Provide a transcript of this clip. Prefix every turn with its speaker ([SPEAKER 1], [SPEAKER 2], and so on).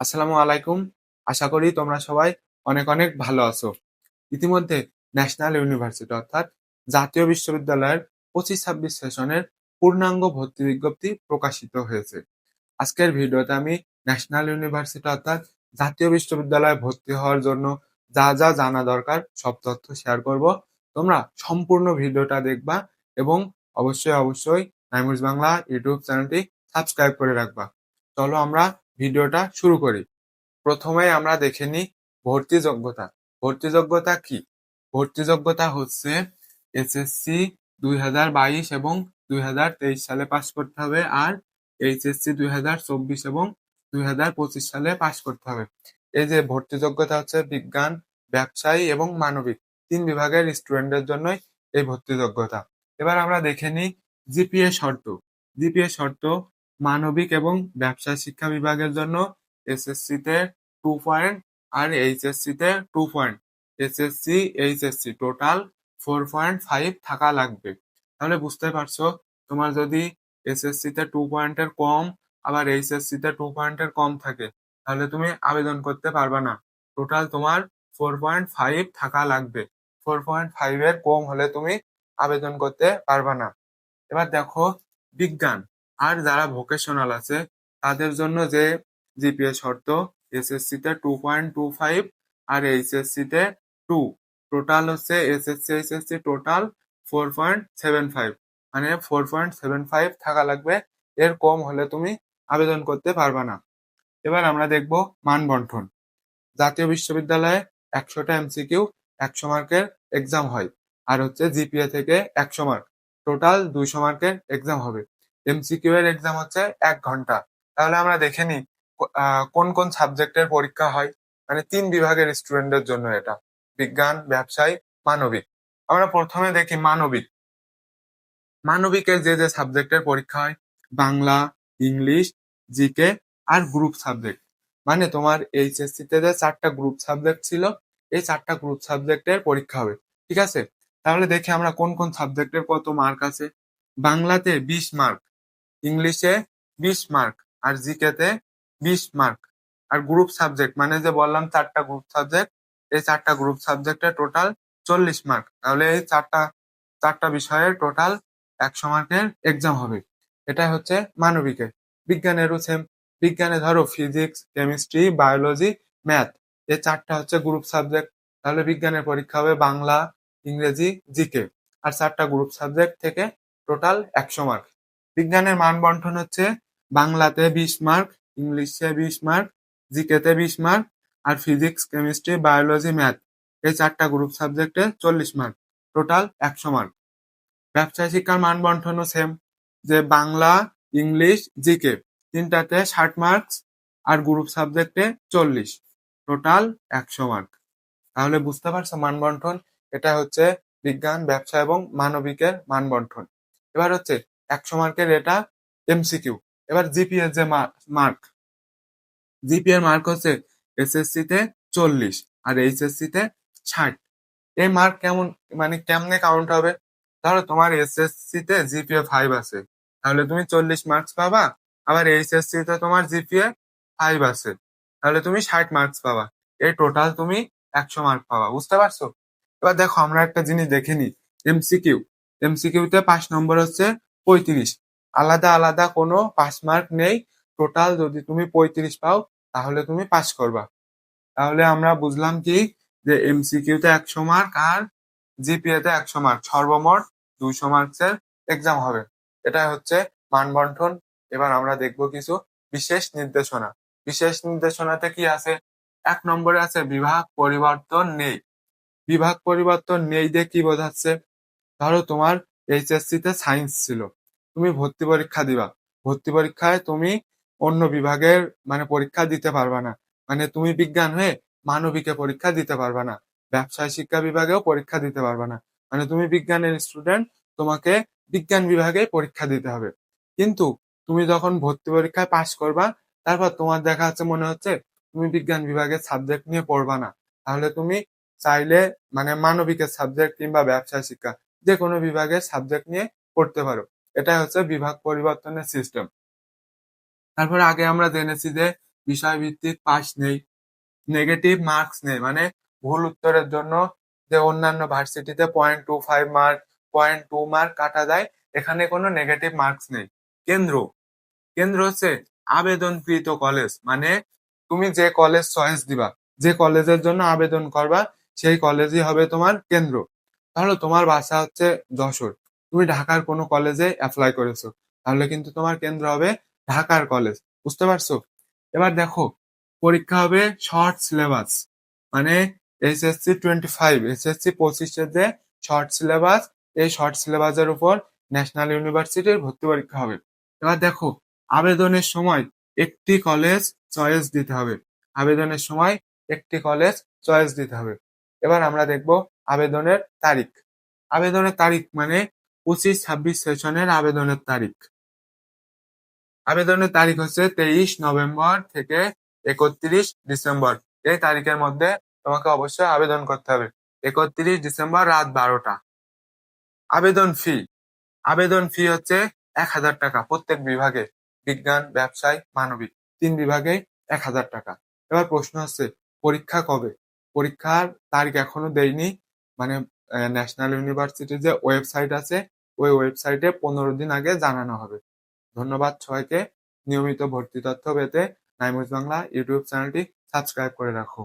[SPEAKER 1] আসসালামু আলাইকুম। আশা করি তোমরা সবাই অনেক অনেক ভালো আছো। ইতিমধ্যে ন্যাশনাল ইউনিভার্সিটি অর্থাৎ জাতীয় বিশ্ববিদ্যালয়ের পঁচিশ ছাব্বিশ সেশনের পূর্ণাঙ্গ ভর্তি বিজ্ঞপ্তি প্রকাশিত হয়েছে। আজকের ভিডিওতে আমি ন্যাশনাল ইউনিভার্সিটি অর্থাৎ জাতীয় বিশ্ববিদ্যালয়ে ভর্তি হওয়ার জন্য যা যা জানা দরকার সব তথ্য শেয়ার করব। তোমরা সম্পূর্ণ ভিডিওটা দেখবা এবং অবশ্যই অবশ্যই নাইমুজ বাংলা ইউটিউব চ্যানেলটি সাবস্ক্রাইব করে রাখবা। চলো আমরা ভিডিওটা শুরু করি। প্রথমে আমরা দেখে নিই ভর্তি যোগ্যতা। ভর্তি যোগ্যতা কি? ভর্তি যোগ্যতা হচ্ছে এসএসসি দুই হাজার বাইশ এবং দুই হাজার তেইশ সালে পাশ করতে হবে আর এইচএসসি দুই হাজার চব্বিশ এবং দুই হাজার পঁচিশ সালে পাশ করতে হবে। এই যে ভর্তি যোগ্যতা হচ্ছে বিজ্ঞান, ব্যবসায়ী এবং মানবিক। তিন বিভাগের স্টুডেন্টদের জন্যই এই ভর্তি যোগ্যতা। এবার আমরা দেখে নিই জিপিএ শর্ত। জিপিএ শর্ত মানবিক এবং ব্যবসায় শিক্ষা বিভাগের জন্য এসএসসি তে টু পয়েন্ট আর এইচএসসি তে two point SSC, HSC total four point five থাকা লাগবে। তাহলে বুঝতে পারছ, তোমার যদি এসএসসি তে টু পয়েন্টের কম, আবার এইচএসসি তে টু পয়েন্টের কম থাকে, তাহলে তুমি আবেদন করতে পারবে না। টোটাল তোমার ফোর পয়েন্ট ফাইভ থাকা লাগবে। ফোর পয়েন্ট ফাইভ এর কম হলে তুমি আবেদন করতে পারবে না। এবার দেখো বিজ্ঞান। আর যারা ভোকেশনাল আছে, তাদের জন্য যে জিপিএ শর্ত এসএসসি তে টু পয়েন্ট টু ফাইভ আর এইচএসসি তে টু টোটাল হচ্ছে SSC HSC total four point seven five মানে ফোর পয়েন্ট সেভেন ফাইভ থাকা লাগবে, এর কম হলে তুমি আবেদন করতে পারবে না। এবার আমরা দেখব মান বন্টন। জাতীয় বিশ্ববিদ্যালয়ে একশোটা এমসিকিউ একশো মার্কের এক্সাম হয়, আর হচ্ছে জিপিএ থেকে একশো মার্ক। টোটাল দুইশো মার্কের এক্সাম হবে। এমসিকিউ এর এক্সাম হচ্ছে এক ঘণ্টা। তাহলে আমরা দেখে নিই কোন কোন সাবজেক্টের পরীক্ষা হয়। মানে তিন বিভাগের স্টুডেন্টদের জন্য এটা। বিজ্ঞান, ব্যবসায়, মানবিক। আমরা প্রথমে দেখি মানবিক। মানবিকের যে যে সাবজেক্টের পরীক্ষা হয়, বাংলা, ইংলিশ, জিকে আর গ্রুপ সাবজেক্ট মানে তোমার এইচএসসি তে যে চারটা গ্রুপ সাবজেক্ট ছিল, এই চারটা গ্রুপ সাবজেক্টের পরীক্ষা হবে। ঠিক আছে? তাহলে দেখি আমরা কোন কোন সাবজেক্টের কত মার্ক আছে। বাংলাতে বিশ মার্ক ইংলিশে বিশ মার্ক আর জিকেতে বিশ মার্ক আর গ্রুপ সাবজেক্ট মানে যে বললাম চারটা গ্রুপ সাবজেক্ট, এই চারটা গ্রুপ সাবজেক্টে টোটাল চল্লিশ মার্ক। তাহলে এই চারটা চারটা বিষয়ের টোটাল একশো মার্কের এক্সাম হবে। এটা হচ্ছে মানবিকে। বিজ্ঞানেরও সেম বিজ্ঞানে ধরো ফিজিক্স কেমিস্ট্রি বায়োলজি ম্যাথ এই চারটা হচ্ছে গ্রুপ সাবজেক্ট তাহলে বিজ্ঞানের পরীক্ষা হবে বাংলা, ইংরেজি, জিকে। আর চারটা গ্রুপ সাবজেক্ট থেকে টোটাল একশো মার্ক। বিজ্ঞানের মান বন্টন হচ্ছে বাংলাতে বিশ মার্ক, ইংলিশে বিশ মার্ক, জিকেতে বিশ মার্ক আর ফিজিক্স, কেমিস্ট্রি, বায়োলজি, ম্যাথ। এই চারটা গ্রুপ সাবজেক্টে চল্লিশ মার্ক, টোটাল একশো মার্ক। ব্যবসায় শিক্ষার মান বন্টনও সেম যে বাংলা, ইংলিশ, জিকে তিনটাতে ষাট মার্কস আর গ্রুপ সাবজেক্টে চল্লিশ, টোটাল একশো মার্ক। তাহলে বুঝতে পারছ মান বন্টন এটা হচ্ছে বিজ্ঞান, ব্যবসা এবং মানবিকের মান বন্টন এবার হচ্ছে একশো মার্কের এটা এমসিকিউ এবার জিপিএর যে মার্ক জিপিএর মার্ক হচ্ছে এসএসসি তে চল্লিশ আর এইচএসসি তে ষাট। এই মার্ক কেমন মানে কেমনে কাউন্ট হবে? ধরো তোমার এসএসসি তে জিপিএ ফাইভ আছে, তাহলে তুমি চল্লিশ মার্কস পাবা, আবার এইচএসসি তে তোমার জিপিএ ফাইভ আছে, তাহলে তুমি ষাট মার্কস পাবা। এই টোটাল তুমি একশো মার্ক পাবা, বুঝতে পারছ? এবার দেখো আমরা একটা জিনিস দেখে নিই এমসিকিউ এমসিকিউতে পাঁচ নম্বর হচ্ছে পঁয়ত্রিশ। আলাদা আলাদা কোনো পাস মার্ক নেই। টোটাল যদি তুমি পঁয়ত্রিশ পাও, তাহলে তুমি পাস করবা। তাহলে আমরা বুঝলাম কি? যে এমসিকিউতে একশো মার্ক আর জিপিএ তে একশো মার্ক সর্বমোট দুইশো মার্কসের এক্সাম হবে। এটা হচ্ছে মানবন্ঠন এবার আমরা দেখব কিছু বিশেষ নির্দেশনা। বিশেষ নির্দেশনাতে কি আছে? এক নম্বরে আছে বিভাগ পরিবর্তন নেই। বিভাগ পরিবর্তন নেই দিয়ে কি বোঝাচ্ছে? ধরো তোমার এইচএসসি তে সায়েন্স ছিল। তুমি ভর্তি পরীক্ষা দিবা। ভর্তি পরীক্ষায় তুমি অন্য বিভাগের মানে পরীক্ষা দিতে পারবা না। মানে তুমি বিজ্ঞান হয়ে মানবিকে পরীক্ষা দিতে পারবা না। ব্যবসায় শিক্ষা বিভাগেও পরীক্ষা দিতে পারবা না। মানে তুমি বিজ্ঞানের স্টুডেন্ট তোমাকে বিজ্ঞান বিভাগে পরীক্ষা দিতে হবে। কিন্তু তুমি যখন ভর্তি পরীক্ষায় পাশ করবা, তারপর তোমার দেখা যাচ্ছে মনে হচ্ছে তুমি বিজ্ঞান বিভাগের সাবজেক্ট নিয়ে পড়বা না। তাহলে তুমি চাইলে মানে মানবিকের সাবজেক্ট কিংবা ব্যবসায় শিক্ষা যে কোনো বিভাগের সাবজেক্ট নিয়ে পড়তে পারো। এটাই হচ্ছে বিভাগ পরিবর্তনের সিস্টেম তারপরে আগে আমরা জেনেছি যে বিষয়ভিত্তিক পাস নেই নেগেটিভ মার্কস নেই মানে ভুল উত্তরের জন্য যে অন্যান্য ভার্সিটিতে point two five mark point two mark কাটা যায়, এখানে কোনো নেগেটিভ মার্কস নেই। কেন্দ্র কেন্দ্র হচ্ছে আবেদনকৃত কলেজ মানে তুমি যে কলেজ চয়েস দিবা, যে কলেজের জন্য আবেদন করবা, সেই কলেজই হবে তোমার কেন্দ্র। তাহলে তোমার বাসা হচ্ছে যশোর। তুমি ঢাকার কোনো কলেজে অ্যাপ্লাই করেছ, তাহলে কিন্তু তোমার কেন্দ্র হবে ঢাকার কলেজ বুঝতে পারছ? এবার দেখো, পরীক্ষা হবে শর্ট সিলেবাস মানে এইচএসসি টোয়েন্টি ফাইভ এইচএসসি পঁচিশের যে শর্ট সিলেবাস এই শর্ট সিলেবাসের উপর ন্যাশনাল ইউনিভার্সিটির ভর্তি পরীক্ষা হবে। এবার দেখো, আবেদনের সময় একটি কলেজ চয়েস দিতে হবে, আবেদনের সময় একটি কলেজ চয়েস দিতে হবে। এবার আমরা দেখব আবেদনের তারিখ। আবেদনের তারিখ মানে পঁচিশ ছাব্বিশ সেশনের আবেদনের তারিখ। আবেদনের তারিখ হচ্ছে তেইশ নভেম্বর থেকে একত্রিশ ডিসেম্বর। এই তারিখের মধ্যে তোমাকে অবশ্যই আবেদন করতে হবে। একত্রিশ ডিসেম্বর রাত বারোটা। আবেদন ফি। আবেদন ফি হচ্ছে এক হাজার টাকা প্রত্যেক বিভাগে, বিজ্ঞান, ব্যবসায়, মানবিক। তিন বিভাগেই এক হাজার টাকা। এবার প্রশ্ন হচ্ছে, পরীক্ষা কবে? পরীক্ষার তারিখ এখনও দেয়নি। মানে ন্যাশনাল ইউনিভার্সিটির যে ওয়েবসাইট আছে ওই ওয়েবসাইটে পনেরো দিন আগে জানানো হবে। ধন্যবাদ সবাইকে। নিয়মিত ভর্তি তথ্য পেতে নাইমুজ বাংলা ইউটিউব চ্যানেলটি সাবস্ক্রাইব করে রাখো।